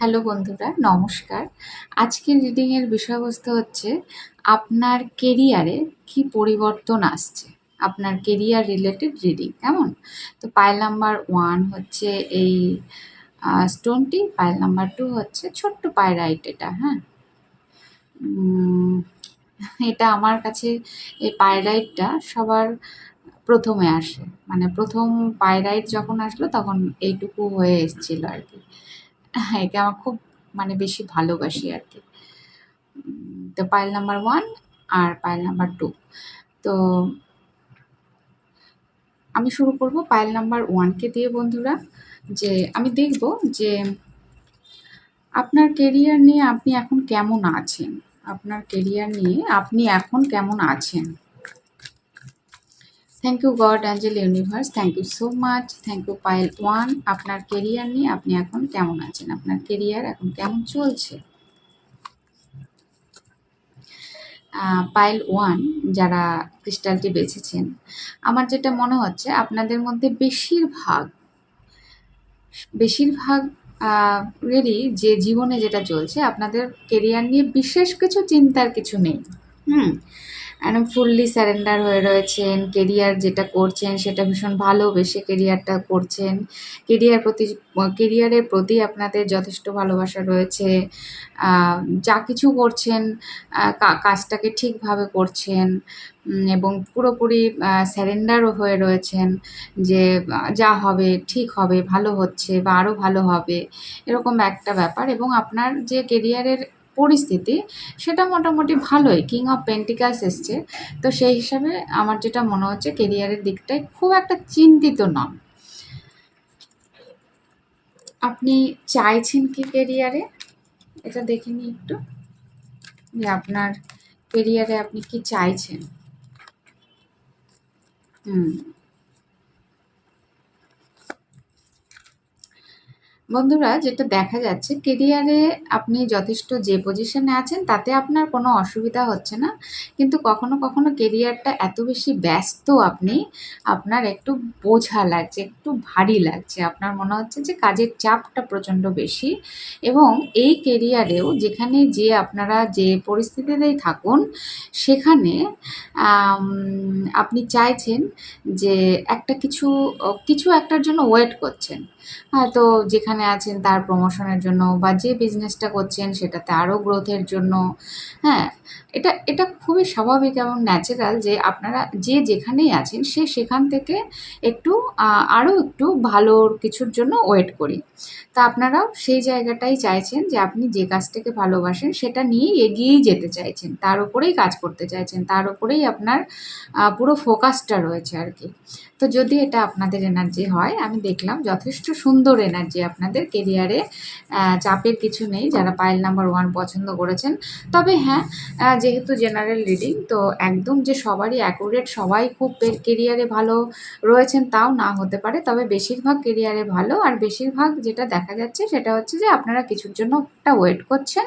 Hello বন্ধুরা, নমস্কার। আজকের রিডিংয়ের বিষয়বস্তু হচ্ছে, আপনার কেরিয়ারে কি পরিবর্তন আসছে? আপনার কেরিয়ার রিলেটেড রিডিং কেমন? তো পাইল নাম্বার ওয়ান হচ্ছে এই স্টোনটি পাইল নাম্বার টু হচ্ছে ছোট্ট পায়রাইট এটা হ্যাঁ? এটা আমার কাছে এই পায়রাইটটা সবার প্রথমে আসে। মানে প্রথম পায়রাইট যখন আসলো তখন এইটুকু হয়ে এসেছিল আর কি। একে আমার খুব মানে বেশি ভালোবাসি আর কি। তো পাইল নাম্বার ওয়ান আর পাইল নাম্বার টু। তো আমি শুরু করব পাইল নাম্বার ওয়ানকে দিয়ে বন্ধুরা, যে আমি দেখব যে আপনার কেরিয়ার নিয়ে আপনি এখন কেমন আছেন? আপনার কেরিয়ার নিয়ে আপনি এখন কেমন আছেন? Thank you God angel universe thank you so much thank you pile one আপনার কেরিয়ার নিয়ে আপনি এখন কেমন আছেন? আপনার কেরিয়ার এখন কেমন চলছে? পাইল ওয়ান যারা ক্রিস্টালটি বেছেছেন, আমার যেটা মনে হচ্ছে, আপনাদের মধ্যে বেশিরভাগ বেশিরভাগ এরই যে জীবনে যেটা চলছে, আপনাদের কেরিয়ার নিয়ে বিশেষ কিছু চিন্তার কিছু নেই। হুম। একদম ফুললি স্যারেন্ডার হয়ে রয়েছেন। কেরিয়ার যেটা করছেন, সেটা ভীষণ ভালোবেসে কেরিয়ারটা করছেন। কেরিয়ার প্রতি কেরিয়ারের প্রতি আপনাদের যথেষ্ট ভালোবাসা রয়েছে। যা কিছু করছেন কাজটাকে ঠিকভাবে করছেন। এবং পুরোপুরি স্যারেন্ডারও হয়ে রয়েছেন যে, যা হবে, ঠিক হবে, ভালো হচ্ছে বা আরও ভালো হবে। এরকম একটা ব্যাপার। এবং আপনার যে কেরিয়ারের পরিস্থিতি, সেটা মোটামুটি ভালোই। কিং অফ পেন্টিকাস এসছে। তো সেই হিসাবে আমার যেটা মনে হচ্ছে কেরিয়ারের দিকটায় খুব একটা চিন্তিত নন। আপনি চাইছেন কি কেরিয়ারে এটা দেখে নিই একটু। যে আপনার কেরিয়ারে আপনি কি চাইছেন? হুম। বন্ধুরা, যেটা দেখা যাচ্ছে কেরিয়ারে আপনি যথেষ্ট যে পজিশনে আছেন, তাতে আপনার কোনো অসুবিধা হচ্ছে না। কিন্তু কখনো কখনো কেরিয়ারটা এত বেশি ব্যস্ত আপনি, আপনার একটু বোঝা লাগছে, একটু ভারী লাগছে। আপনার মনে হচ্ছে যে কাজের চাপটা প্রচণ্ড বেশি। এবং এই কেরিয়ারেও যেখানে যে আপনারা যে পরিস্থিতিতেই থাকুন, সেখানে আপনি চাইছেন যে একটা কিছু কিছু একটার জন্য ওয়েট করছেন। হয়তো যেখানে আছেন তার প্রমোশনের জন্য বা যে বিজনেসটা করছেন সেটাতে আরও গ্রোথের জন্য হ্যাঁ এটা এটা খুবই স্বাভাবিক এবং ন্যাচারাল যে আপনারা যে যেখানেই আছেন সে সেখান থেকে একটু আরও একটু ভালোর কিছুর জন্য ওয়েট করি। তা আপনারাও সেই জায়গাটাই চাইছেন যে আপনি যে কাজটাকে ভালোবাসেন সেটা নিয়েই এগিয়েই যেতে চাইছেন, তার উপরেই কাজ করতে চাইছেন, তার উপরেই আপনার পুরো ফোকাসটা রয়েছে আর কি। তো যদি এটা আপনাদের এনার্জি হয়, আমি দেখলাম যথেষ্ট সুন্দর এনার্জি আপনাদের কেরিয়ারে চাপের কিছু নেই, যারা পাইল নাম্বার ওয়ান পছন্দ করেছেন। তবে হ্যাঁ যেহেতু জেনারেল রিডিং তো একদম যে সবারই অ্যাকুরেট সবাই খুব কেরিয়ারে ভালো রয়েছেন, তাও না হতে পারে। তবে বেশিরভাগ কেরিয়ারে ভালো, আর বেশিরভাগ যেটা দেখা যাচ্ছে, সেটা হচ্ছে যে আপনারা কিছুর জন্য একটা ওয়েট করছেন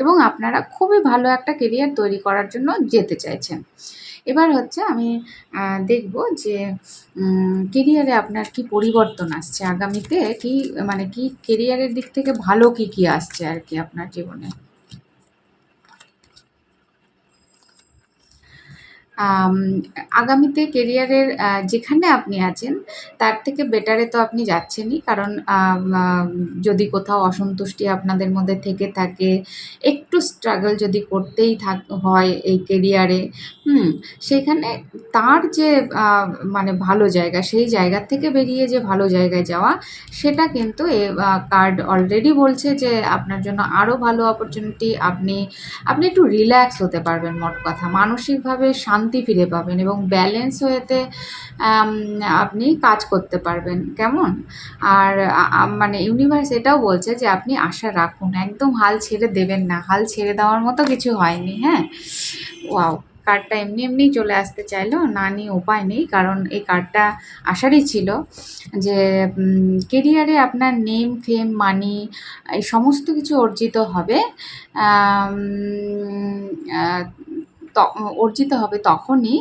এবং আপনারা খুবই ভালো একটা কেরিয়ার তৈরি করার জন্য যেতে চাইছেন। এবার হচ্ছে আমি দেখব যে কেরিয়ারে আপনার কি পরিবর্তন আসছে? আগামীতে কি মানে কি কেরিয়ারের দিক থেকে ভালো কি কি আসছে আর কি আপনার জীবনে আম, আগামীতে কেরিয়ারের যেখানে আপনি আছেন, তার থেকে বেটারে তো আপনি যাচ্ছেনই। কারণ যদি কোথাও অসন্তুষ্টি আপনাদের মধ্যে থেকে থাকে, একটু স্ট্রাগল যদি করতেই থাক, হয় এই কেরিয়ারে হুম, সেখানে তার যে মানে ভালো জায়গা, সেই জায়গা থেকে বেরিয়ে যে ভালো জায়গায় যাওয়া, সেটা কিন্তু এ কার্ড অলরেডি বলছে যে, আপনার জন্য আরও ভালো অপরচুনিটি আপনি আপনি একটু রিল্যাক্স হতে পারবেন মোট কথা। মানসিকভাবে শান্তি ফিরে পাবেন এবং ব্যালেন্স হয়েতে আপনি কাজ করতে পারবেন। কেমন? আর মানে ইউনিভার্স এটাও বলছে যে আপনি আশা রাখুন। একদম হাল ছেড়ে দেবেন না। হাল ছেড়ে দেওয়ার মতো কিছু হয়নি হ্যাঁ? ওয়াও কার্ডটা এমনি এমনি চলে আসতে চাইলো। না নিয়ে উপায় নেই, কারণ এই কার্ডটা আসারই ছিল যে কেরিয়ারে আপনার নেম ফেম মানি এই সমস্ত কিছু অর্জিত হবে। অর্জিত হবে তখনই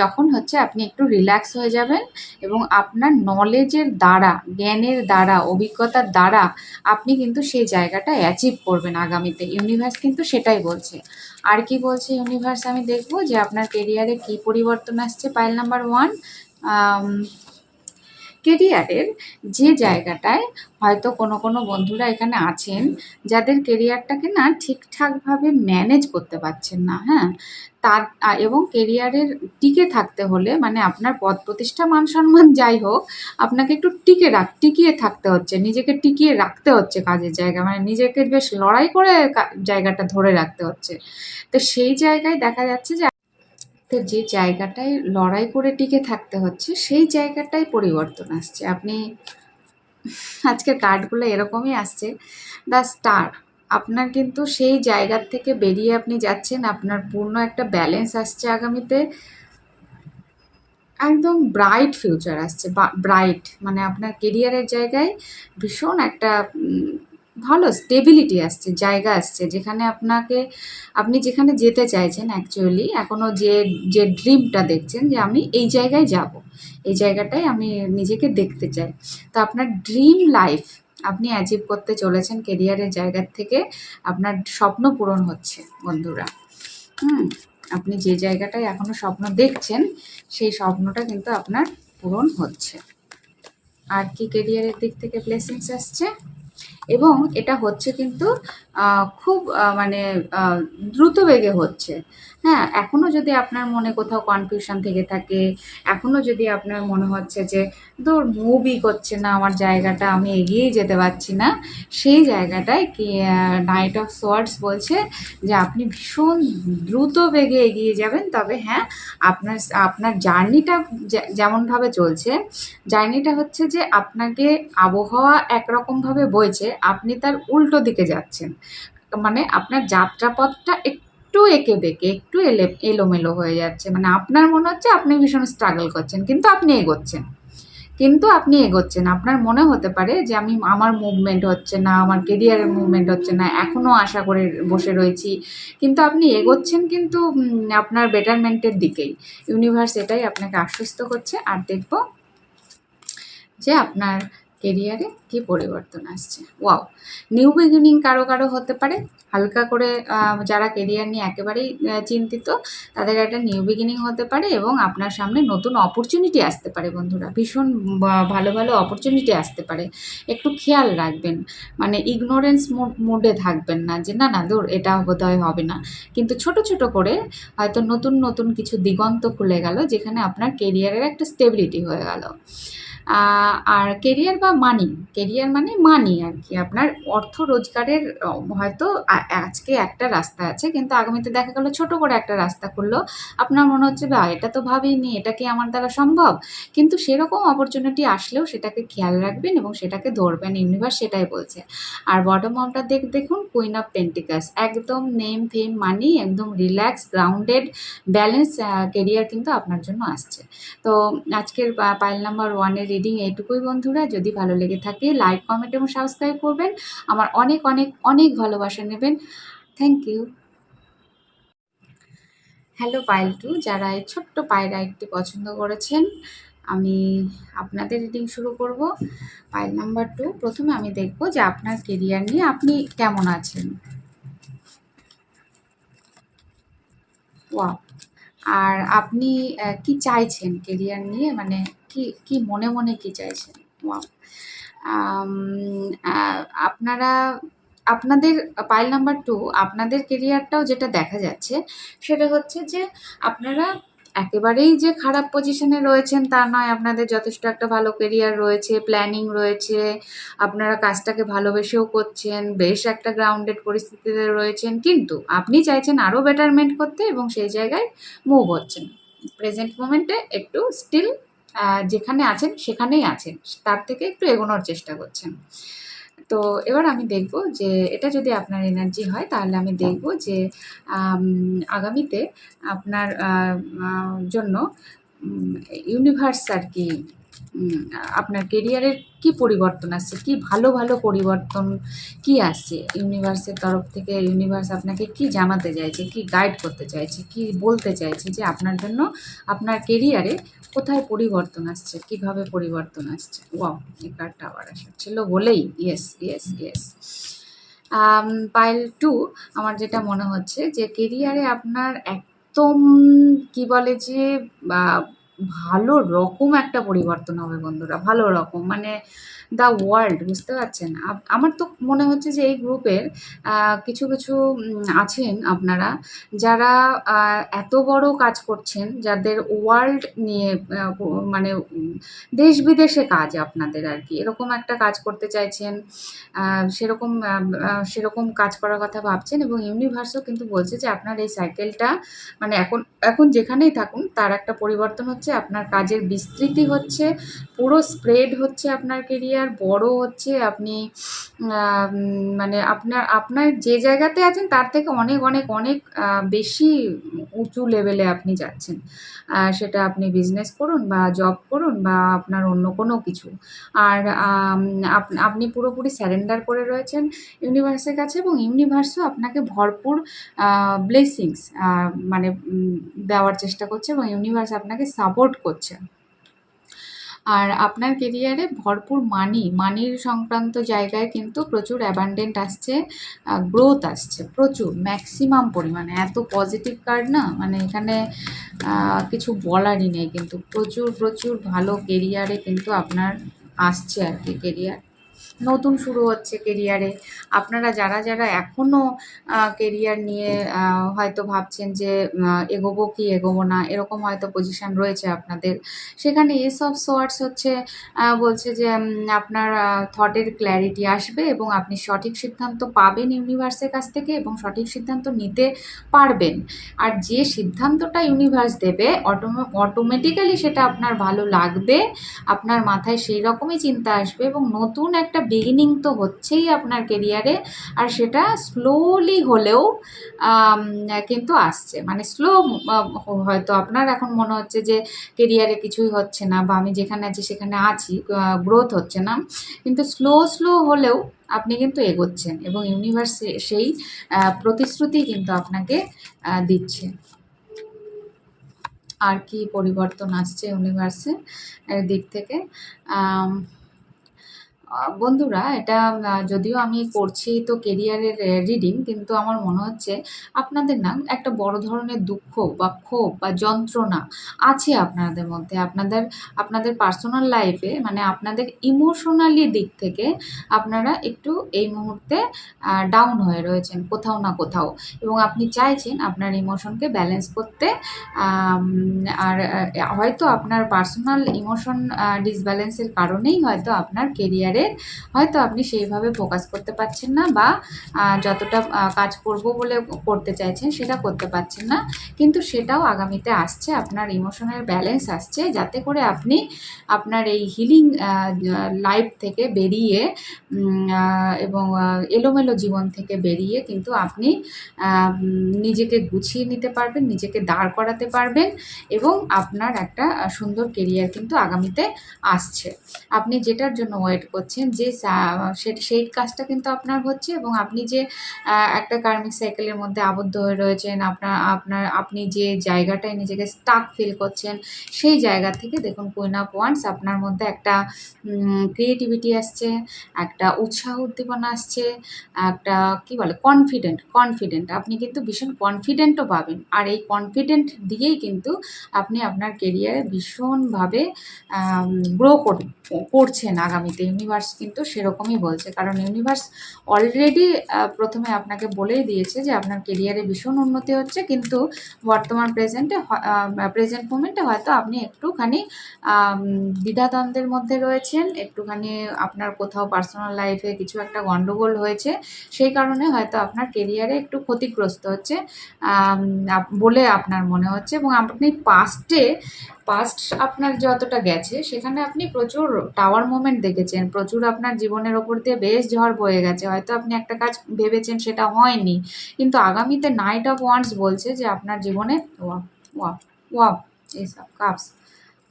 যখন হচ্ছে আপনি একটু রিল্যাক্স হয়ে যাবেন এবং আপনার নলেজের দ্বারা, জ্ঞানের দ্বারা, অভিজ্ঞতার দ্বারা আপনি কিন্তু সেই জায়গাটা অ্যাচিভ করবেন আগামীতে। ইউনিভার্স কিন্তু সেটাই বলছে। আর কি বলছে ইউনিভার্স আমি দেখব যে আপনার কেরিয়ারে কি পরিবর্তন আসছে? পাইল নাম্বার ওয়ান কেরিয়ারের যে জায়গাটায় হয়তো কোনো কোনো বন্ধুরা এখানে আছেন যাদের কেরিয়ারটাকে না ঠিকঠাকভাবে ম্যানেজ করতে পারছেন না হ্যাঁ? তার এবং কেরিয়ারের টিকে থাকতে হলে মানে আপনার পদ প্রতিষ্ঠা মান সম্মান যাই হোক আপনাকে একটু টিকে রাখ টিকিয়ে থাকতে হচ্ছে নিজেকে টিকিয়ে রাখতে হচ্ছে কাজের জায়গা মানে নিজেকে বেশ লড়াই করে জায়গাটা ধরে রাখতে হচ্ছে। তো সেই জায়গায় দেখা যাচ্ছে যে তো যে জায়গাটায় লড়াই করে টিকে থাকতে হচ্ছে, সেই জায়গাটায় পরিবর্তন আসছে। আপনি, আজকের কার্ডগুলো এরকমই আসছে। দ্য স্টার আপনার কিন্তু সেই জায়গার থেকে বেরিয়ে আপনি যাচ্ছেন, আপনার পূর্ণ একটা ব্যালেন্স আসছে আগামীতে। একদম ব্রাইট ফিউচার আসছে ব্রাইট মানে আপনার কেরিয়ারের জায়গায় ভীষণ একটা ভালো স্টেবিলিটি আসছে, জায়গা আসছে। যেখানে আপনাকে, আপনি যেখানে যেতে চাইছেন অ্যাকচুয়ালি এখনও যে যে ড্রিমটা দেখছেন যে আমি এই জায়গায় যাব, এই জায়গাটায় আমি নিজেকে দেখতে চাই। তো আপনার ড্রিম লাইফ আপনি অ্যাচিভ করতে চলেছেন কেরিয়ারের জায়গার থেকে, আপনার স্বপ্ন পূরণ হচ্ছে বন্ধুরা। হুম, আপনি যে জায়গাটায় এখনও স্বপ্ন দেখছেন, সেই স্বপ্নটা কিন্তু আপনার পূরণ হচ্ছে। আর কি কেরিয়ারের দিক থেকে ব্লেসিংস আসছে? এবং এটা হচ্ছে কিন্তু খুব মানে দ্রুত বেগে হচ্ছে। হ্যাঁ এখনও যদি আপনার মনে কোথাও কনফিউশন থেকে থাকে, এখনও যদি আপনার মনে হচ্ছে যে দূর মুভই করছে না, আমার জায়গাটা আমি এগিয়েই যেতে পারছি না, সেই জায়গাটায় কি নাইট অফ সোয়ার্ডস বলছে যে, আপনি ভীষণ দ্রুত বেগে এগিয়ে যাবেন। তবে হ্যাঁ আপনার আপনার জার্নিটা যেমনভাবে চলছে, জার্নিটা হচ্ছে যে, আপনাকে আবহাওয়া একরকমভাবে বইছে, আপনি তার উল্টো দিকে যাচ্ছেন। মানে আপনার যাত্রাপথটা একটু এঁকে বেঁকে, একটু এলে, এলোমেলো হয়ে যাচ্ছে। মানে আপনার মনে হচ্ছে আপনি ভীষণ স্ট্রাগল করছেন, কিন্তু আপনি এগোচ্ছেন। কিন্তু আপনি এগোচ্ছেন। আপনার মনে হতে পারে যে আমি, আমার মুভমেন্ট হচ্ছে না, আমার কেরিয়ারের মুভমেন্ট হচ্ছে না এখনও আশা করে বসে রয়েছি। কিন্তু আপনি এগোচ্ছেন কিন্তু আপনার বেটারমেন্টের দিকেই। ইউনিভার্স এটাই আপনাকে আশ্বস্ত করছে। আর দেখব যে আপনার কেরিয়ারে কি পরিবর্তন আসছে? ওয়াও নিউ বিগিনিং কারও কারও হতে পারে। হালকা করে যারা কেরিয়ার নিয়ে একেবারেই চিন্তিত, তাদের একটা নিউ বিগিনিং হতে পারে এবং আপনার সামনে নতুন অপরচুনিটি আসতে পারে বন্ধুরা। ভীষণ ভালো ভালো অপরচুনিটি আসতে পারে। একটু খেয়াল রাখবেন। মানে ইগনোরেন্স মোডে থাকবেন না যে, না না দূর এটা বোধহয় হবে না। কিন্তু ছোট ছোট করে হয়তো নতুন নতুন কিছু দিগন্ত খুলে গেল, যেখানে আপনার কেরিয়ারের একটা স্টেবিলিটি হয়ে গেল। আর কেরিয়ার বা মানি কেরিয়ার মানে মানি আর কি। আপনার অর্থ রোজগারের হয়তো আজকে একটা রাস্তা আছে, কিন্তু আগামীতে দেখা গেলো ছোট করে একটা রাস্তা খুললো। আপনার মনে হচ্ছে বা এটা তো ভাবিনি, এটা কি আমার দ্বারা সম্ভব? কিন্তু সেরকম অপরচুনিটি আসলেও সেটাকে খেয়াল রাখবেন এবং সেটাকে ধরবেন। ইউনিভার্স সেটাই বলছে। আর বটম অফটা দেখ দেখুন কুইন অফ পেন্টিকাস একদম নেম ফেম মানি একদম রিল্যাক্স গ্রাউন্ডেড ব্যালেন্স কেরিয়ার কিন্তু আপনার জন্য আসছে। তো আজকের পাইল নাম্বার ওয়ানের রিডিং এইটুকুই বন্ধুরা। যদি ভালো লেগে থাকে লাইক কমেন্ট এবং সাবস্ক্রাইব করবেন। আমার অনেক অনেক অনেক ভালোবাসা নেবেন। Thank you hello pile two যারা এই ছোট্ট পায়রা একটি পছন্দ করেছেন, আমি আপনাদের রিডিং শুরু করব। পাইল নাম্বার টু প্রথমে আমি দেখব যে আপনার কেরিয়ার নিয়ে আপনি কেমন আছেন। ওয়াও আর আপনি কি চাইছেন কেরিয়ার নিয়ে? মানে কি কি মনে মনে কি চাইছেন? আপনারা, আপনাদের পাইল নাম্বার টু, আপনাদের কেরিয়ারটাও যেটা দেখা যাচ্ছে, সেটা হচ্ছে যে আপনারা একেবারেই যে খারাপ পজিশনে রয়েছেন তা নয়। আপনাদের যথেষ্ট একটা ভালো কেরিয়ার রয়েছে প্ল্যানিং রয়েছে, আপনারা কাজটাকে ভালোবেসেও করছেন, বেশ একটা গ্রাউন্ডেড পরিস্থিতিতে রয়েছেন, কিন্তু আপনি চাইছেন আরও বেটারমেন্ট করতে এবং সেই জায়গায় মুভ হচ্ছেন। প্রেজেন্ট মোমেন্টে একটু স্টিল যেখানে আছেন, সেখানেই আছেন। তার থেকে একটু এগোনোর চেষ্টা করছেন। তো এবার আমি দেখব যে এটা যদি আপনার এনার্জি হয়, তাহলে আমি দেখব যে আগামীতে আপনার জন্য ইউনিভার্স আর কি আপনার কেরিয়ারের কি পরিবর্তন আসছে? কি ভালো ভালো পরিবর্তন কি আসছে? ইউনিভার্সের তরফ থেকে ইউনিভার্স আপনাকে কি জানাতে চাইছে? কি গাইড করতে চাইছে? কি বলতে চাইছে যে আপনার জন্য আপনার কেরিয়ারে কোথায় পরিবর্তন আসছে? কীভাবে পরিবর্তন আসছে? ওয়াও এই কার্ডটা আবার আসছিল বলেই। Yes yes yes pile two আমার যেটা মনে হচ্ছে যে কেরিয়ারে আপনার একদম কি বলে যে ভালো রকম একটা পরিবর্তন হবে বন্ধুরা, ভালো রকম। মানে দ্য ওয়ার্ল্ড বুঝতে পারছেন? আমার তো মনে হচ্ছে যে এই গ্রুপের কিছু কিছু আছেন আপনারা, যারা এত বড় কাজ করছেন, যাদের ওয়ার্ল্ড নিয়ে মানে দেশ বিদেশে কাজ আপনাদের আর কি। এরকম একটা কাজ করতে চাইছেন সেরকম সেরকম কাজ করার কথা ভাবছেন এবং ইউনিভার্সও কিন্তু বলছে যে আপনার এই সাইকেলটা মানে এখন এখন যেখানেই থাকুন, তার একটা পরিবর্তন হচ্ছে আপনার কাজের বিস্তৃতি হচ্ছে, পুরো স্প্রেড হচ্ছে আপনার কেরিয়ার বড় হচ্ছে আপনি মানে আপনার আপনার যে জায়গাতে আছেন তার থেকে অনেক অনেক অনেক বেশি উঁচু লেভেলে আপনি যাচ্ছেন। সেটা আপনি বিজনেস করুন বা জব করুন বা আপনার অন্য কোনো কিছু। আর আপনি পুরোপুরি স্যারেন্ডার করে রয়েছেন ইউনিভার্সের কাছে এবং ইউনিভার্সও আপনাকে ভরপুর ব্লেসিংস মানে দেওয়ার চেষ্টা করছে এবং ইউনিভার্স আপনাকে সাপোর্ট করছে। আর আপনার কেরিয়ারে ভরপুর মানি মানির সংক্রান্ত জায়গায় কিন্তু প্রচুর অ্যাবান্ডেন্ট আসছে গ্রোথ আসছে, প্রচুর ম্যাক্সিমাম পরিমাণে। এত পজিটিভ কার্ড না মানে এখানে কিছু বলারই নেই। কিন্তু প্রচুর প্রচুর ভালো কেরিয়ারে কিন্তু আপনার আসছে আর কি কেরিয়ার নতুন শুরু হচ্ছে কেরিয়ারে আপনারা যারা যারা এখনও কেরিয়ার নিয়ে হয়তো ভাবছেন যে এগোবো কি, এগোবো না, এরকম হয়তো পজিশন রয়েছে আপনাদের। সেখানে এসব সোয়ার্টস হচ্ছে বলছে যে আপনার থটের ক্ল্যারিটি আসবে এবং আপনি সঠিক সিদ্ধান্ত পাবেন ইউনিভার্সের কাছ থেকে এবং সঠিক সিদ্ধান্ত নিতে পারবেন। আর যে সিদ্ধান্তটা ইউনিভার্স দেবে, অটোমে অটোমেটিক্যালি সেটা আপনার ভালো লাগবে, আপনার মাথায় সেই রকমই চিন্তা আসবে এবং নতুন একটা বিগিনিং তো হচ্ছেই আপনার কেরিয়ারে আর সেটা স্লোলি হলেও কিন্তু আসছে। মানে স্লো হয়তো আপনার এখন মনে হচ্ছে যে কেরিয়ারে কিছুই হচ্ছে না, বা আমি যেখানে আছি সেখানে আছি গ্রোথ হচ্ছে না। কিন্তু স্লো স্লো হলেও আপনি কিন্তু এগোচ্ছেন এবং ইউনিভার্স সেই প্রতিশ্রুতি কিন্তু আপনাকে দিচ্ছে। আর কি পরিবর্তন আসছে ইউনিভার্সের দিক থেকে? বন্ধুরা, এটা যদিও আমি করছি তো কেরিয়ারের রিডিং কিন্তু আমার মনে হচ্ছে আপনাদের না একটা বড় ধরনের দুঃখ বা ক্ষোভ বা যন্ত্রণা আছে আপনাদের মধ্যে। আপনাদের আপনাদের পার্সোনাল লাইফে মানে আপনাদের ইমোশনালি দিক থেকে আপনারা একটু এই মুহূর্তে ডাউন হয়ে রয়েছেন, কোথাও না কোথাও। এবং আপনি চাইছেন আপনার ইমোশনকে ব্যালেন্স করতে আর হয়তো আপনার পার্সোনাল ইমোশন ডিসব্যালেন্সের কারণেই হয়তো আপনার কেরিয়ারে হয়তো আপনি সেইভাবে ফোকাস করতে পারছেন না বা যতটা কাজ করব বলে করতে চাইছেন সেটা করতে পারছেন না। কিন্তু সেটাও আগামীতে আসছে, আপনার ইমোশনের ব্যালেন্স আসছে যাতে করে আপনি আপনার এই হিলিং লাইফ থেকে বেরিয়ে এবং এলোমেলো জীবন থেকে বেরিয়ে কিন্তু আপনি নিজেকে গুছিয়ে নিতে পারবেন, নিজেকে দাঁড় করাতে পারবেন এবং আপনার একটা সুন্দর কেরিয়ার কিন্তু আগামীতে আসছে। আপনি যেটার জন্য ওয়েট করছেন যে সা- সেই কাজটা কিন্তু আপনার হচ্ছে এবং আপনি যে একটা কার্মিক সাইকেলের মধ্যে আবদ্ধ হয়ে রয়েছেন, আপনার আপনার, আপনি যে জায়গাটায় নিজেকে স্টাক ফিল করছেন, সেই জায়গা থেকে দেখুন কুইন অফ ওয়ান্স আপনার মধ্যে একটা ক্রিয়েটিভিটি আসছে, একটা উৎসাহ উদ্দীপনা আসছে, একটা কি বলে কনফিডেন্ট কনফিডেন্ট আপনি কিন্তু ভীষণ কনফিডেন্টও পাবেন। আর এই কনফিডেন্ট দিয়েই কিন্তু আপনি আপনার কেরিয়ারে ভীষণভাবে গ্রো করছেন আগামীতে। ইউনিভার্স কিন্তু সেরকমই বলছে। কারণ ইউনিভার্স অলরেডি প্রথমে আপনাকে বলেই দিয়েছে যে আপনার কেরিয়ারে ভীষণ উন্নতি হচ্ছে, কিন্তু বর্তমান প্রেজেন্টে প্রেজেন্ট মুমেন্টে হয়তো আপনি একটুখানি দ্বিধাদ্বন্দ্বের মধ্যে রয়েছেন, একটুখানি আপনার কোথাও পার্সোনাল লাইফে কিছু একটা গন্ডগোল হয়েছে, সেই কারণে হয়তো আপনার কেরিয়ারে একটু ক্ষতিগ্রস্ত হচ্ছে বলে আপনার মনে হচ্ছে এবং আপনি পাস্টে পাস্ট আপনার যতটা গেছে, সেখানে আপনি প্রচুর টাওয়ার মোমেন্ট দেখেছেন, প্রচুর আপনার জীবনের ওপর দিয়ে বেশ ঝড় বয়ে গেছে। হয়তো আপনি একটা কাজ ভেবেছেন সেটা হয়নি, কিন্তু আগামীতে নাইট অফ ওয়ান্স বলছে যে আপনার জীবনে এইসব কাপস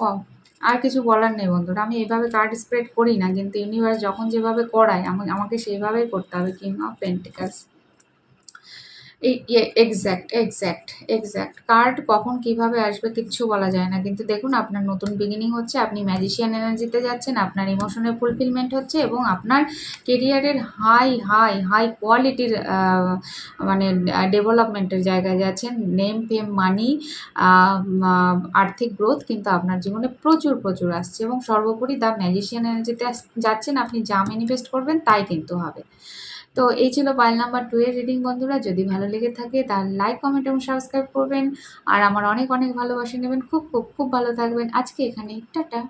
ওয়া আর কিছু বলার নেই বন্ধুরা, আমি এইভাবে কার্ড স্প্রেড করি না, কিন্তু ইউনিভার্স যখন যেভাবে করায়, আমি- আমাকে সেইভাবেই করতে হবে king of pentacles exact exact exact card কখন কীভাবে আসবে কিচ্ছু বলা যায় না। কিন্তু দেখুন, আপনার নতুন বিগিনিং হচ্ছে, আপনি ম্যাজিশিয়ান এনার্জিতে যাচ্ছেন, আপনার ইমোশনের ফুলফিলমেন্ট হচ্ছে এবং আপনার কেরিয়ারের হাই হাই হাই কোয়ালিটির মানে ডেভেলপমেন্টের জায়গায় যাচ্ছেন। নেম ফেম মানি আর্থিক গ্রোথ কিন্তু আপনার জীবনে প্রচুর প্রচুর আসছে এবং সর্বোপরি দ্য ম্যাজিশিয়ান এনার্জিতে যাচ্ছেন, আপনি যা ম্যানিফেস্ট করবেন তাই কিন্তু হবে। তো এই ছিল পাইল নাম্বার টু এর রিডিং বন্ধুরা। যদি ভালো লেগে থাকে তার লাইক কমেন্ট এবং সাবস্ক্রাইব করবেন। আর আমার অনেক অনেক ভালোবাসা নেবেন। খুব খুব খুব ভালো থাকবেন। আজকে এখানে টাটা।